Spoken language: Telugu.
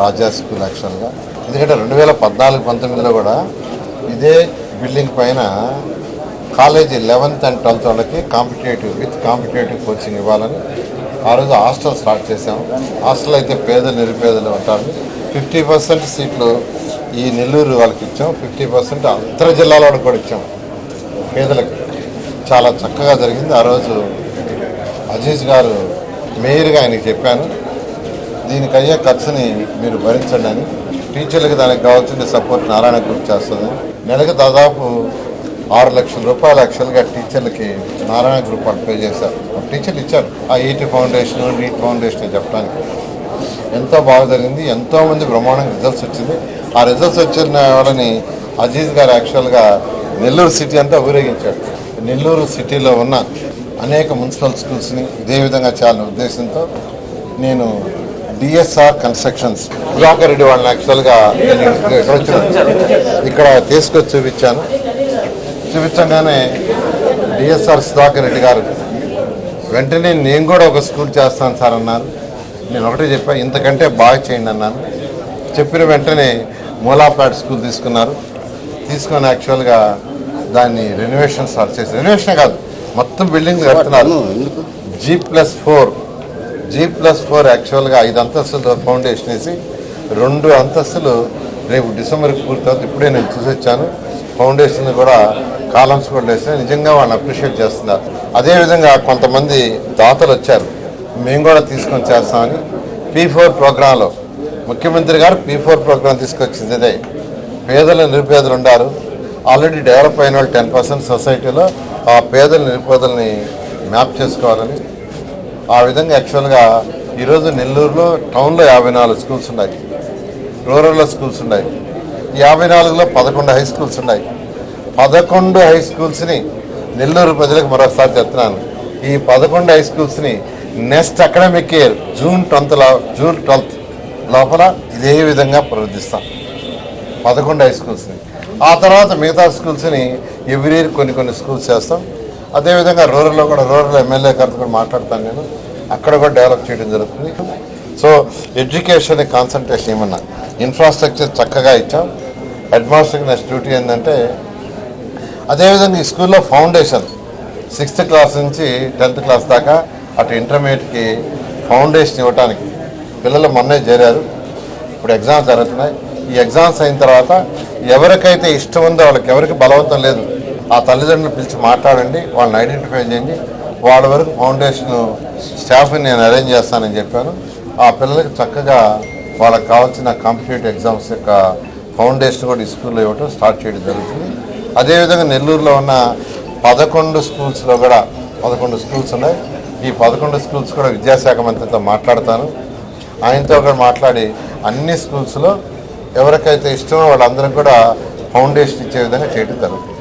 రాజా స్కూల్ యాక్చువల్గా ఎందుకంటే రెండు వేల పద్నాలుగు పంతొమ్మిదిలో కూడా ఇదే బిల్డింగ్ పైన కాలేజీ లెవెన్త్ అండ్ ట్వెల్త్ వాళ్ళకి కాంపిటేటివ్ విత్ కాంపిటేటివ్ కోచింగ్ ఇవ్వాలని ఆ రోజు హాస్టల్ స్టార్ట్ చేసాం హాస్టల్ అయితే పేద నిరుపేదలు ఉంటారు. ఫిఫ్టీ పర్సెంట్ సీట్లు ఈ నెల్లూరు వాళ్ళకి ఇచ్చాం. ఫిఫ్టీ పర్సెంట్ అంతర జిల్లాల వాళ్ళకి కూడా ఇచ్చాం. పేదలకు చాలా చక్కగా జరిగింది. ఆ రోజు అజీజ్ గారు మేయర్గా ఆయనకి చెప్పాను. దీనికి అయ్యే ఖర్చుని మీరు భరించండి అని టీచర్లకు దానికి కావాల్సిన సపోర్ట్ నారాయణ గ్రూప్ చేస్తుంది. నెలకు దాదాపు ఆరు లక్షల రూపాయలు యాక్చువల్గా టీచర్లకి నారాయణ గ్రూప్ పే చేశారు. టీచర్లు ఇచ్చారు. ఆ ఈటీ ఫౌండేషన్ నీట్ ఫౌండేషన్ చెప్పడానికి. ఎంతో బాగా జరిగింది. ఎంతోమంది బ్రహ్మాండంగా రిజల్ట్స్ వచ్చింది. ఆ రిజల్ట్స్ వచ్చిన వాళ్ళని అజీజ్ గారు యాక్చువల్గా నెల్లూరు సిటీ అంతా ఊరేగించాడు నెల్లూరు సిటీలో ఉన్న అనేక మున్సిపల్ స్కూల్స్ని ఇదే విధంగా చేయాలనే ఉద్దేశంతో నేను డిఎస్ఆర్ కన్స్ట్రక్షన్స్ సుధాకర్ రెడ్డి వాళ్ళని యాక్చువల్గా ఇక్కడ తీసుకొచ్చి చూపించాను. చూపించగానే డిఎస్ఆర్ సుధాకర్ రెడ్డి గారు వెంటనే నేను కూడా ఒక స్కూల్ చేస్తాను సార్ అన్నారు. నేను ఒకటే చెప్పా ఇంతకంటే బాగా చేయండి అన్నాను. చెప్పిన వెంటనే మూలాపేట స్కూల్ తీసుకున్నారు. తీసుకొని యాక్చువల్గా దాన్ని రెనోవేషన్ స్టార్ట్ చేసి రెనోవేషన్ కాదు మొత్తం బిల్డింగ్ కడుతున్నారు. G plus four G plus four యాక్చువల్గా ఐదు అంతస్తులు ఫౌండేషన్ వేసి రెండు అంతస్తులు రేపు డిసెంబర్కి పూర్తవుతుంది ఇప్పుడే నేను చూసి వచ్చాను. ఫౌండేషన్ కూడా కాలమ్స్ కూడా వేస్తే నిజంగా వాళ్ళని అప్రిషియేట్ చేస్తున్నారు. అదేవిధంగా కొంతమంది దాతలు వచ్చారు. మేము కూడా తీసుకొని చేస్తామని పీ ఫోర్ ప్రోగ్రాంలో ముఖ్యమంత్రి గారు పీ ఫోర్ ప్రోగ్రాం తీసుకొచ్చింది అదే పేదలు నిరుపేదలు ఉన్నారు. ఆల్రెడీ డెవలప్ అయిన వాళ్ళు టెన్ పర్సెంట్ సొసైటీలో ఆ పేదల నిరుపేదల్ని మ్యాప్ చేసుకోవాలని ఆ విధంగా యాక్చువల్గా ఈరోజు నెల్లూరులో టౌన్లో యాభై నాలుగు స్కూల్స్ ఉన్నాయి. రూరల్లో స్కూల్స్ ఉన్నాయి. యాభై నాలుగులో పదకొండు హై స్కూల్స్ ఉన్నాయి. పదకొండు హై స్కూల్స్ని నెల్లూరు ప్రజలకు మరోసారి చెప్తున్నాను. ఈ పదకొండు హై స్కూల్స్ని next academic year June tenth June twelfth లోపల ఇదే విధంగా ప్రవర్తిస్తాం. పదకొండు హై స్కూల్స్ని. ఆ తర్వాత మిగతా స్కూల్స్ని ఎవ్రీ ఇయర్ కొన్ని కొన్ని స్కూల్స్ చేస్తాం. అదేవిధంగా రూరల్లో కూడా రూరల్ ఎమ్మెల్యే గారితో కూడా మాట్లాడతాను నేను. అక్కడ కూడా డెవలప్ చేయడం జరుగుతుంది. సో ఎడ్యుకేషన్ కాన్సన్ట్రేషన్ ఏమన్నా ఇన్ఫ్రాస్ట్రక్చర్ చక్కగా ఇచ్చాం. హెడ్ మాస్టర్కి డ్యూటీ ఏంటంటే అదేవిధంగా ఈ స్కూల్లో ఫౌండేషన్ సిక్స్త్ క్లాస్ నుంచి టెన్త్ క్లాస్ దాకా అటు ఇంటర్మీడియట్కి ఫౌండేషన్ ఇవ్వడానికి పిల్లలు మొన్నే చేరారు. ఇప్పుడు ఎగ్జామ్స్ జరుగుతున్నాయి. ఈ ఎగ్జామ్స్ అయిన తర్వాత ఎవరికైతే ఇష్టం ఉందో వాళ్ళకి ఎవరికి బలవంతం లేదు ఆ తల్లిదండ్రులు పిలిచి మాట్లాడండి వాళ్ళని ఐడెంటిఫై చేయండి. వాళ్ళ వరకు ఫౌండేషన్ స్టాఫ్ని నేను అరేంజ్ చేస్తానని చెప్పాను. ఆ పిల్లలకు చక్కగా వాళ్ళకి కావాల్సిన కాంపిటేటివ్ ఎగ్జామ్స్ యొక్క ఫౌండేషన్ కూడా ఈ స్కూల్లో ఇవ్వటం స్టార్ట్ చేయడం జరుగుతుంది. అదేవిధంగా నెల్లూరులో ఉన్న పదకొండు స్కూల్స్లో కూడా పదకొండు స్కూల్స్ ఉన్నాయి. ఈ పదకొండు స్కూల్స్ కూడా విద్యాశాఖ మంత్రితో మాట్లాడతాను. ఆయనతో కూడా మాట్లాడి అన్ని స్కూల్స్లో ఎవరికైతే ఇష్టమో వాళ్ళందరం కూడా ఫౌండేషన్ ఇచ్చే విధంగా చేయడం జరుగుతుంది.